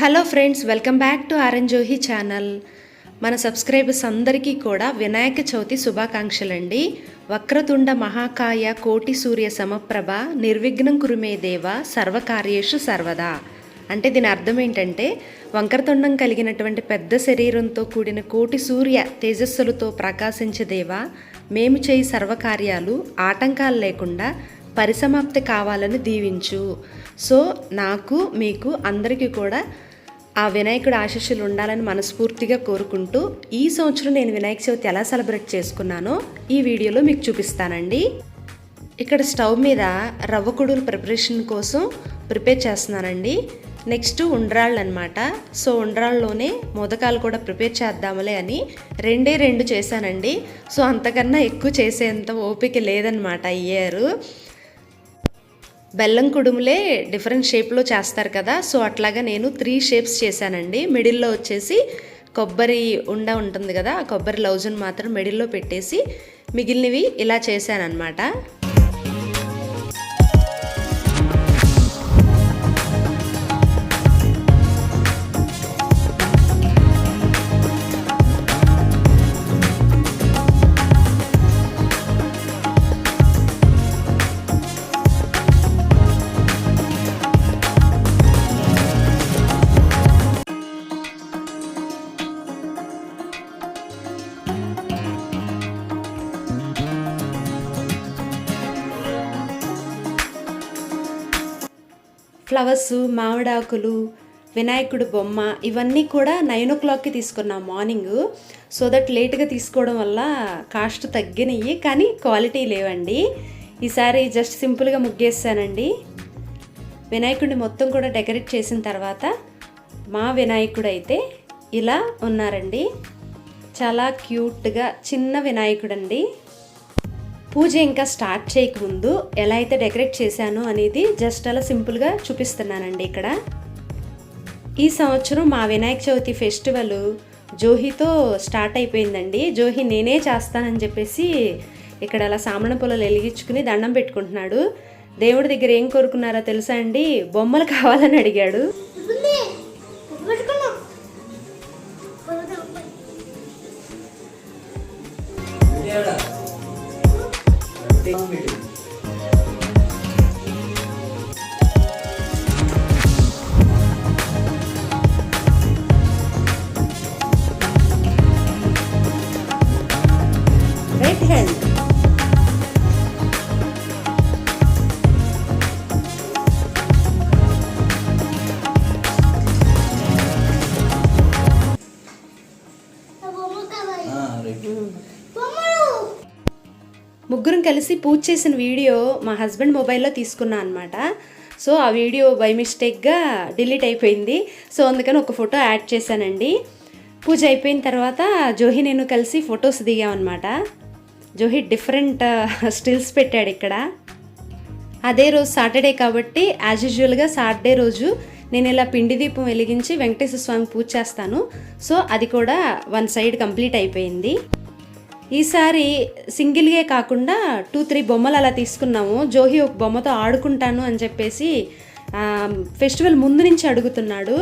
Hello friends welcome back to Aaranjohi channel. మన subscribers అందరికీ కూడా వినాయక చవితి శుభాకాంక్షలండి. వక్రతుండ మహాకాయ కోటి సూర్య సమప్రభ నిర్విఘ్నం కురుమే దేవ సర్వకార్యేషు సర్వదా. అంటే దీని అర్థం ఏంటంటే వంకరతుండం కలిగినటువంటి పెద్ద శరీరంతో కూడిన కోటి సూర్య తేజస్సులతో ప్రకాశించే దేవ మేము చేయి సర్వకార్యాలు ఆటంకాలు లేకుండా పరిసమాప్తి కావాలని దీవించు. సో నాకు మీకు అందరికీ కూడా ఆ వినాయకుడు ఆశీస్సులు ఉండాలని మనస్ఫూర్తిగా కోరుకుంటూ ఈ సంవత్సరం నేను వినాయక చవితి ఎలా సెలబ్రేట్ చేసుకున్నానో ఈ వీడియోలో మీకు చూపిస్తానండి. ఇక్కడ స్టవ్ మీద రవ్వ కుడుల ప్రిపరేషన్ కోసం ప్రిపేర్ చేస్తున్నానండి. నెక్స్ట్ ఉండ్రాళ్ళు అనమాట సో ఉండ్రాళ్ళలోనే మోదకాలు కూడా ప్రిపేర్ చేద్దాములే అని రెండే రెండు చేశానండి. సో అంతకన్నా ఎక్కువ చేసేంత ఓపిక లేదనమాట ఇయర్. బెల్లం కుడుములే డిఫరెంట్ షేప్లో చేస్తారు కదా. సో అట్లాగా నేను త్రీ షేప్స్ చేశానండి. మిడిల్లో వచ్చేసి కొబ్బరి ఉండ ఉంటుంది కదా. ఆ కొబ్బరి లౌజును మాత్రం మిడిల్లో పెట్టేసి మిగిలినవి ఇలా చేశానన్నమాట. ఫ్లవర్స్ మామిడాకులు వినాయకుడు బొమ్మ ఇవన్నీ కూడా నైన్ ఓ క్లాక్కి తీసుకున్నాం మార్నింగ్. సో దట్ లేట్గా తీసుకోవడం వల్ల కాస్ట్ తగ్గినవి కానీ క్వాలిటీ లేవండి. ఈసారి జస్ట్ సింపుల్గా ముగ్గేసానండి వినాయకుడిని మొత్తం కూడా డెకరేట్ చేసిన తర్వాత మా వినాయకుడు అయితే ఇలా ఉన్నారండి. చాలా క్యూట్గా చిన్న వినాయకుడు అండి పూజ ఇంకా స్టార్ట్ చేయకముందు ఎలా అయితే డెకరేట్ చేశానో అనేది జస్ట్ అలా సింపుల్గా చూపిస్తున్నానండి ఇక్కడ. ఈ సంవత్సరం మా వినాయక చవితి ఫెస్టివల్ జోహితో స్టార్ట్ అయిపోయిందండి. జోహి నేనే చేస్తానని చెప్పేసి ఇక్కడ అలా సామణ పొలాలు వెలిగించుకుని దండం పెట్టుకుంటున్నాడు. దేవుడి దగ్గర ఏం కోరుకున్నారో తెలుసా అండి? బొమ్మలు కావాలని అడిగాడు. కలిసి పూజ చేసిన వీడియో మా హస్బెండ్ మొబైల్లో తీసుకున్నా అనమాట సో ఆ వీడియో బై మిస్టేక్గా డిలీట్ అయిపోయింది. సో అందుకని ఒక ఫోటో యాడ్ చేశానండి. పూజ అయిపోయిన తర్వాత జోహి నేను కలిసి ఫొటోస్ దిగామన్నమాట జోహి డిఫరెంట్ స్టిల్స్ పెట్టాడు ఇక్కడ. అదే రోజు సాటర్డే కాబట్టి యాజ్ యూజువల్గా సాటర్డే రోజు నేను ఇలా పిండి దీపం వెలిగించి వెంకటేశ్వర స్వామి పూజ చేస్తాను. సో అది కూడా వన్ సైడ్ కంప్లీట్ అయిపోయింది. ఈసారి సింగిల్గే కాకుండా టూ త్రీ బొమ్మలు అలా తీసుకున్నాము. జోహి ఒక బొమ్మతో ఆడుకుంటాను అని చెప్పేసి ఫెస్టివల్ ముందు నుంచి అడుగుతున్నాడు.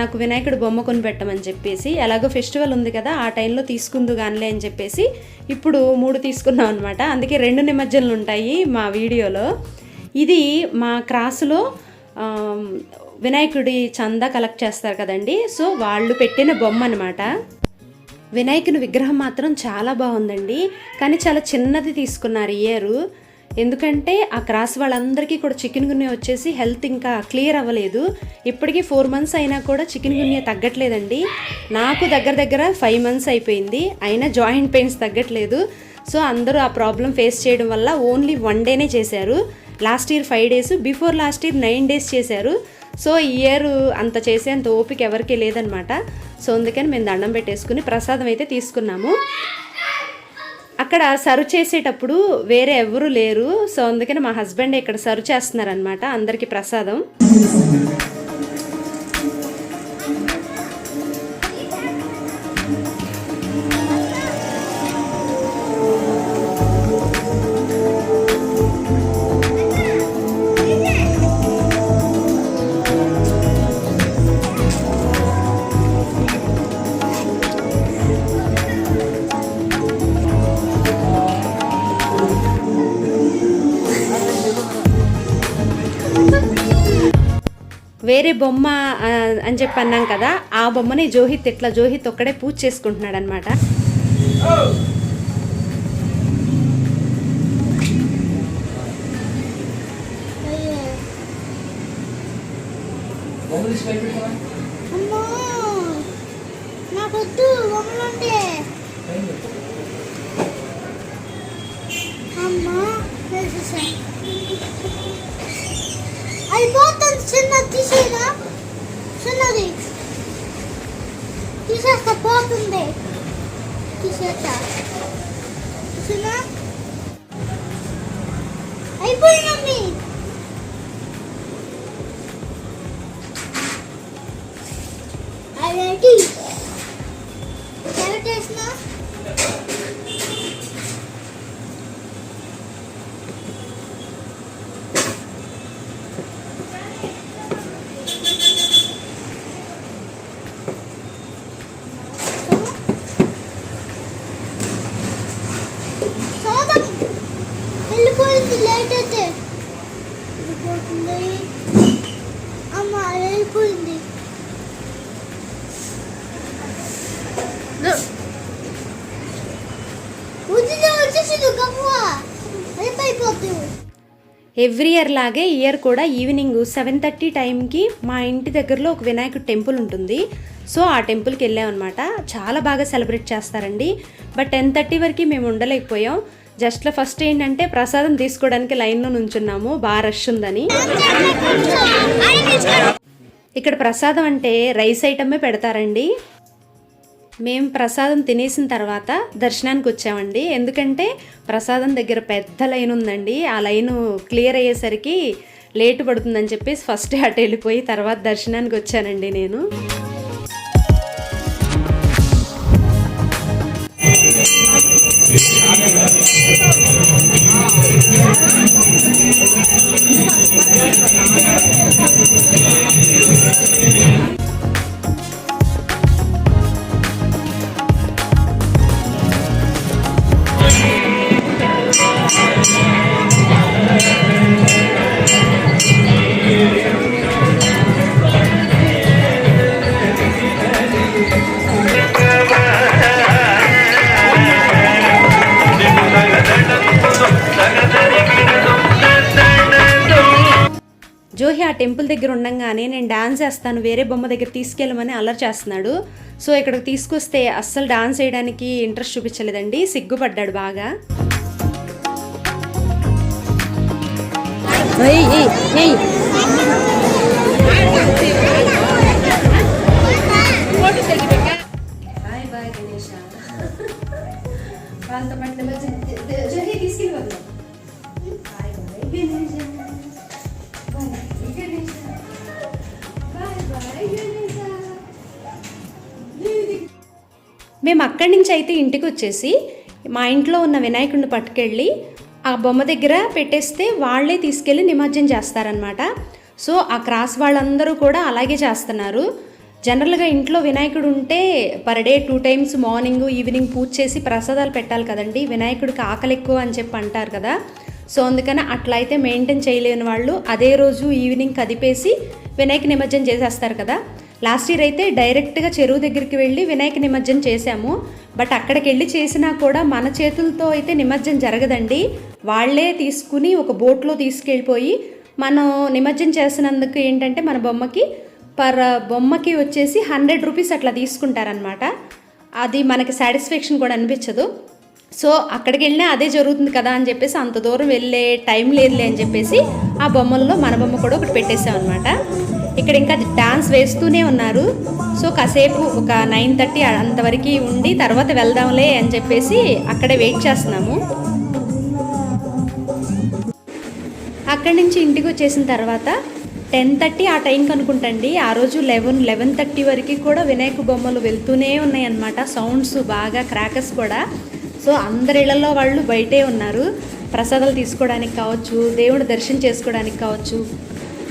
నాకు వినాయకుడు బొమ్మ కొని పెట్టమని చెప్పేసి ఎలాగో ఫెస్టివల్ ఉంది కదా ఆ టైంలో తీసుకుందు కానిలే అని చెప్పేసి ఇప్పుడు మూడు తీసుకున్నాం అనమాట అందుకే రెండు నిమజ్జనలు ఉంటాయి మా వీడియోలో. ఇది మా క్రాసులో వినాయకుడి చందా కలెక్ట్ చేస్తారు కదండి. సో వాళ్ళు పెట్టిన బొమ్మ అనమాట వినాయకుని విగ్రహం మాత్రం చాలా బాగుందండి. కానీ చాలా చిన్నది తీసుకున్నారు ఇయరు ఇయర్. ఎందుకంటే ఆ క్రాస్ వాళ్ళందరికీ కూడా చికెన్ గున్య వచ్చేసి హెల్త్ ఇంకా క్లియర్ అవ్వలేదు. ఇప్పటికీ ఫోర్ మంత్స్ అయినా కూడా చికెన్ గున్య తగ్గట్లేదండి. నాకు దగ్గర దగ్గర ఫైవ్ మంత్స్ అయిపోయింది. అయినా జాయింట్ పెయిన్స్ తగ్గట్లేదు. సో అందరూ ఆ ప్రాబ్లం ఫేస్ చేయడం వల్ల ఓన్లీ వన్ డేనే చేశారు. Last year five days before last year nine days చేశారు. సో ఈ ఇయర్ అంత చేసేంత ఓపిక ఎవరికీ లేదనమాట సో అందుకని మేము దండం పెట్టేసుకుని ప్రసాదం అయితే తీసుకున్నాము. అక్కడ సర్వ్ చేసేటప్పుడు వేరే ఎవరు లేరు. సో అందుకని మా హస్బెండ్ ఇక్కడ సర్వ్ చేస్తున్నారనమాట అందరికీ ప్రసాదం. వేరే బొమ్మ అని చెప్పి అన్నాం కదా ఆ బొమ్మని జోహిత్ ఇట్లా జోహిత్ ఒక్కడే పూజ చేసుకుంటున్నాడు అనమాట అమ్మా అయిపోతుంది చిన్న తీసేదా చిన్నది తీసేస్తా పోతుంది తీసేస్తా చిన్న అయిపోయింది మమ్మీ రెడీ ఎవరు చేసినా సోదం వెళ్ళిపోయింది లేట్ అయితే వెళ్ళిపోతుంది ఎవ్రీ ఇయర్ లాగే ఇయర్ కూడా ఈవినింగ్ సెవెన్ థర్టీ టైంకి మా ఇంటి దగ్గరలో ఒక వినాయకుడు టెంపుల్ ఉంటుంది. సో ఆ టెంపుల్కి వెళ్ళామన్నమాట. చాలా బాగా సెలబ్రేట్ చేస్తారండి. బట్ టెన్ థర్టీ వరకు మేము ఉండలేకపోయాం. జస్ట్ ఫస్ట్ ఏంటంటే ప్రసాదం తీసుకోవడానికి లైన్లో నుంచున్నాము. బాగా రష్ ఉందని. ఇక్కడ ప్రసాదం అంటే రైస్ ఐటమే పెడతారండి. మేము ప్రసాదం తినేసిన తర్వాత దర్శనానికి వచ్చామండి. ఎందుకంటే ప్రసాదం దగ్గర పెద్ద లైన్ ఉందండి. ఆ లైన్ క్లియర్ అయ్యేసరికి లేట్ పడుతుందని చెప్పేసి ఫస్ట్ అటు వెళ్ళిపోయి తర్వాత దర్శనానికి వచ్చానండి నేను. ఆ టెంపుల్ దగ్గర ఉండంగానే నేను డాన్స్ చేస్తాను వేరే బొమ్మ దగ్గర తీసుకెళ్ళమని అల్లరి చేస్తున్నాడు. సో ఇక్కడికి తీసుకొస్తే అస్సలు డాన్స్ చేయడానికి ఇంట్రెస్ట్ చూపించలేదండి. సిగ్గుపడ్డాడు బాగా. బాయ్ మేము అక్కడి నుంచి అయితే ఇంటికి వచ్చేసి మా ఇంట్లో ఉన్న వినాయకుడిని పట్టుకెళ్ళి ఆ బొమ్మ దగ్గర పెట్టేస్తే వాళ్ళే తీసుకెళ్ళి నిమజ్జనం చేస్తారనమాట సో ఆ క్రాస్ వాళ్ళందరూ కూడా అలాగే చేస్తున్నారు. జనరల్గా ఇంట్లో వినాయకుడు ఉంటే per day two times morning evening పూజ చేసి ప్రసాదాలు పెట్టాలి కదండి. వినాయకుడికి ఆకలి ఎక్కువ అని చెప్పి అంటారు కదా. సో అందుకని అట్లా అయితే మెయింటైన్ చేయలేని వాళ్ళు అదే రోజు ఈవినింగ్ కదిపేసి వినాయక నిమజ్జనం చేసేస్తారు కదా. లాస్ట్ ఇయర్ అయితే డైరెక్ట్గా చెరువు దగ్గరికి వెళ్ళి వినాయక నిమజ్జనం చేశాము. బట్ అక్కడికి వెళ్ళి చేసినా కూడా మన చేతులతో అయితే నిమజ్జనం జరగదండి. వాళ్ళే తీసుకుని ఒక బోట్లో తీసుకెళ్ళిపోయి మనం నిమజ్జనం చేసినందుకు ఏంటంటే మన బొమ్మకి పర్ బొమ్మకి వచ్చేసి హండ్రెడ్ రూపీస్ అట్లా తీసుకుంటారనమాట అది మనకి సాటిస్ఫాక్షన్ కూడా అనిపించదు. సో అక్కడికి వెళ్ళినా అదే జరుగుతుంది కదా అని చెప్పేసి అంత దూరం వెళ్ళే టైం లేదులే అని చెప్పేసి ఆ బొమ్మల్లో మన బొమ్మ కూడా ఒకటి పెట్టేసాం అనమాట ఇక్కడ ఇంకా డ్యాన్స్ వేస్తూనే ఉన్నారు. సో కాసేపు ఒక నైన్ థర్టీ అంతవరకు ఉండి తర్వాత వెళ్దాంలే అని చెప్పేసి అక్కడే వెయిట్ చేస్తున్నాము. అక్కడి నుంచి ఇంటికి వచ్చేసిన తర్వాత టెన్ థర్టీ ఆ టైంకి అనుకుంటండి ఆ రోజు లెవెన్ లెవెన్ థర్టీ వరకు కూడా వినాయక బొమ్మలు వెళ్తూనే ఉన్నాయన్నమాట. సౌండ్స్ బాగా క్రాకర్స్ కూడా. సో అందరి ఇళ్ళలో వాళ్ళు బయటే ఉన్నారు. ప్రసాదాలు తీసుకోవడానికి కావచ్చు దేవుడు దర్శనం చేసుకోవడానికి కావచ్చు.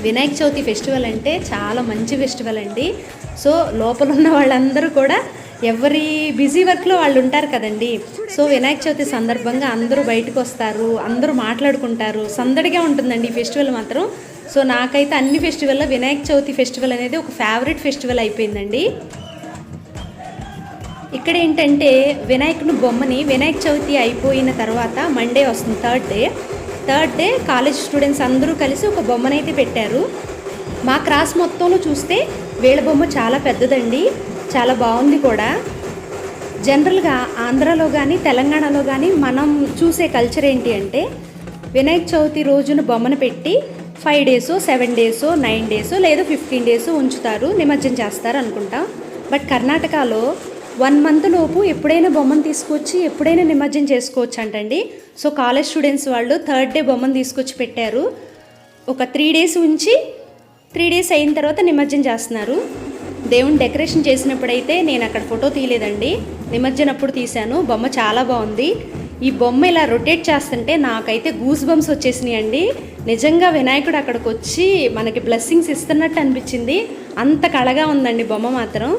వినాయక చవితి ఫెస్టివల్ అంటే చాలా మంచి ఫెస్టివల్ అండి. సో లోపల ఉన్న వాళ్ళందరూ కూడా ఎవరి బిజీ వర్క్లో వాళ్ళు ఉంటారు కదండి. సో వినాయక చవితి సందర్భంగా అందరూ బయటకు వస్తారు అందరూ మాట్లాడుకుంటారు. సందడిగా ఉంటుందండి ఈ ఫెస్టివల్ మాత్రం. సో నాకైతే అన్ని ఫెస్టివల్లో వినాయక చవితి ఫెస్టివల్ అనేది ఒక ఫేవరెట్ ఫెస్టివల్ అయిపోయిందండి. ఇక్కడ ఏంటంటే వినాయకుని బొమ్మని వినాయక చవితి అయిపోయిన తర్వాత మండే వస్తుంది third day. Third day college students అందరూ కలిసి ఒక బొమ్మనైతే పెట్టారు. మా క్రాస్ మొత్తంలో చూస్తే వీళ్ళ బొమ్మ చాలా పెద్దదండి చాలా బాగుంది కూడా. జనరల్గా ఆంధ్రాలో కానీ తెలంగాణలో కానీ మనం చూసే కల్చర్ ఏంటి అంటే వినాయక చవితి రోజున బొమ్మను పెట్టి five days seven days nine days లేదా ఫిఫ్టీన్ డేస్ ఉంచుతారు నిమజ్జనం చేస్తారు అనుకుంటాం. బట్ కర్ణాటకలో వన్ మంత్ లోపు ఎప్పుడైనా బొమ్మను తీసుకొచ్చి ఎప్పుడైనా నిమజ్జనం చేసుకోవచ్చు అంటండి సో కాలేజ్ స్టూడెంట్స్ వాళ్ళు థర్డ్ డే బొమ్మను తీసుకొచ్చి పెట్టారు. ఒక త్రీ డేస్ ఉంచి త్రీ డేస్ అయిన తర్వాత నిమజ్జనం చేస్తున్నారు. దేవుని డెకరేషన్ చేసినప్పుడైతే నేను అక్కడ ఫోటో తీయలేదండి. నిమజ్జనం అప్పుడు తీశాను. బొమ్మ చాలా బాగుంది. ఈ బొమ్మ ఇలా రొటేట్ చేస్తుంటే నాకైతే గూస్ బంప్స్ వచ్చేసినాయి అండి నిజంగా వినాయకుడు అక్కడికి వచ్చి మనకి బ్లెస్సింగ్స్ ఇస్తున్నట్టు అనిపించింది. అంత కళగా ఉందండి బొమ్మ మాత్రం.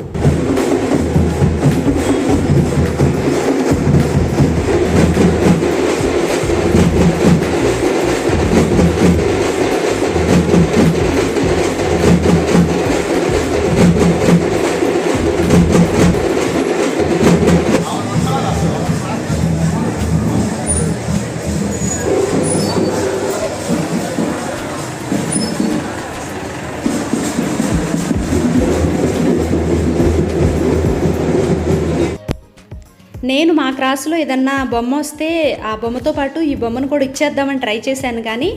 నేను క్లాసులో ఏదన్నా బొమ్మ వస్తే ఆ బొమ్మతో పాటు ఈ బొమ్మను కూడా ఇచ్చేద్దామని ట్రై చేశాను కానీ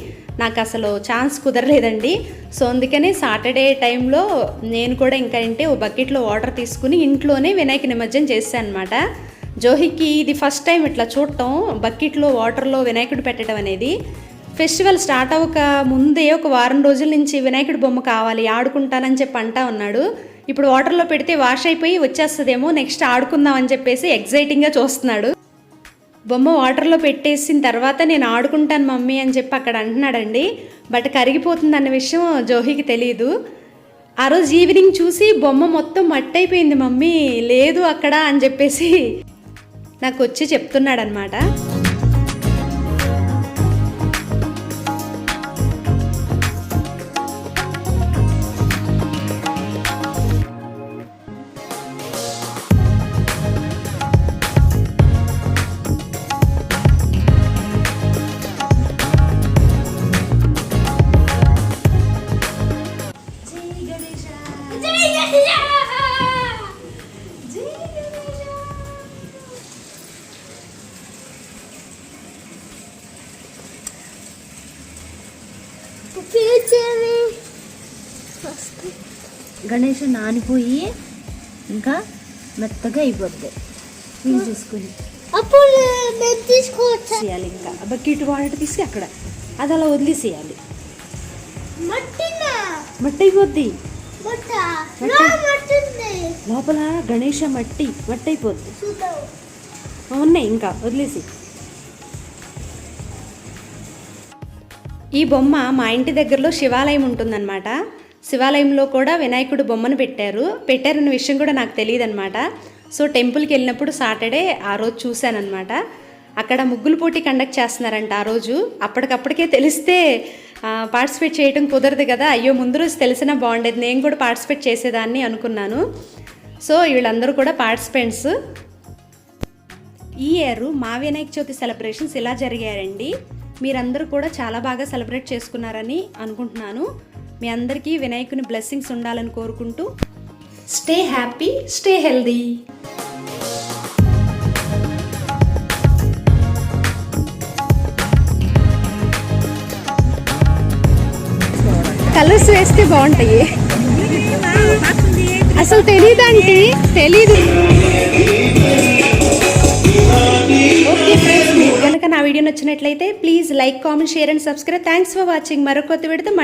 నాకు అసలు ఛాన్స్ కుదరలేదండి. సో అందుకని సాటర్డే టైంలో నేను కూడా ఇంకా ఏంటి ఓ బకెట్లో వాటర్ తీసుకుని ఇంట్లోనే వినాయక నిమజ్జనం చేశాను అనమాట జోహికి ఇది ఫస్ట్ టైం ఇట్లా చూడటం బకెట్లో వాటర్లో వినాయకుడు పెట్టడం అనేది. ఫెస్టివల్ స్టార్ట్ అవ్వక ముందే ఒక వారం రోజుల నుంచి వినాయకుడి బొమ్మ కావాలి ఆడుకుంటానని చెప్పి అంటా ఉన్నాడు. ఇప్పుడు వాటర్లో పెడితే వాష్ అయిపోయి వచ్చేస్తుందేమో నెక్స్ట్ ఆడుకుందాం అని చెప్పేసి ఎగ్జైటింగ్గా చూస్తున్నాడు. బొమ్మ వాటర్లో పెట్టేసిన తర్వాత నేను ఆడుకుంటాను మమ్మీ అని చెప్పి అక్కడ అంటున్నాడండి. బట్ కరిగిపోతుంది అన్న విషయం జోహికి తెలియదు ఆ రోజు ఈవినింగ్ చూసి బొమ్మ మొత్తం మట్టి అయిపోయింది మమ్మీ లేదు అక్కడ అని చెప్పేసి నాకు వచ్చి చెప్తున్నాడనమాట నానిపోయి ఇంకా మెత్తగా అయిపోద్ది. వీలు చూసుకుని. అప్పుడు మేము తీసుకోవచ్చా? చేయాలి ఇంకా. బకెట్ వాటర్ తీసి అక్కడ. అది అలా వదిలేసేయాలి. మట్టి అయిపోద్ది. లోపల గణేష మట్టి మట్టి అయిపోద్ది. ఉన్నాయి ఇంకా వదిలేసి. ఈ బొమ్మ మా ఇంటి దగ్గరలో శివాలయం ఉంటుందన్నమాట. శివాలయంలో కూడా వినాయకుడు బొమ్మను పెట్టారు. పెట్టారన్న విషయం కూడా నాకు తెలియదు అనమాట సో టెంపుల్కి వెళ్ళినప్పుడు సాటర్డే ఆ రోజు చూశానమాట అక్కడ ముగ్గులు పోటీ కండక్ట్ చేస్తున్నారంట ఆ రోజు. అప్పటికప్పటికే తెలిస్తే పార్టిసిపేట్ చేయడం కుదరదు కదా. అయ్యో ముందు రోజు తెలిసినా బాగుండేది. నేను కూడా పార్టిసిపేట్ చేసేదాన్ని అనుకున్నాను. సో వీళ్ళందరూ కూడా పార్టిసిపెంట్స్. ఈ ఇయర్ మా వినాయక చవితి సెలబ్రేషన్స్ ఇలా జరిగాయండి. మీరందరూ కూడా చాలా బాగా సెలబ్రేట్ చేసుకున్నారని అనుకుంటున్నాను. మీ అందరికీ వినాయకుని బ్లెస్సింగ్స్ ఉండాలని కోరుకుంటూ stay happy stay healthy. Colours వేస్తే బాగుంటాయి. అసలు తెలియదండి తెలీదు. ఓకే ఫ్రెండ్స్ మీకు కనుక నా వీడియో నచ్చినట్లయితే please like comment share and subscribe. Thanks for watching. మరొక కొత్త విడితే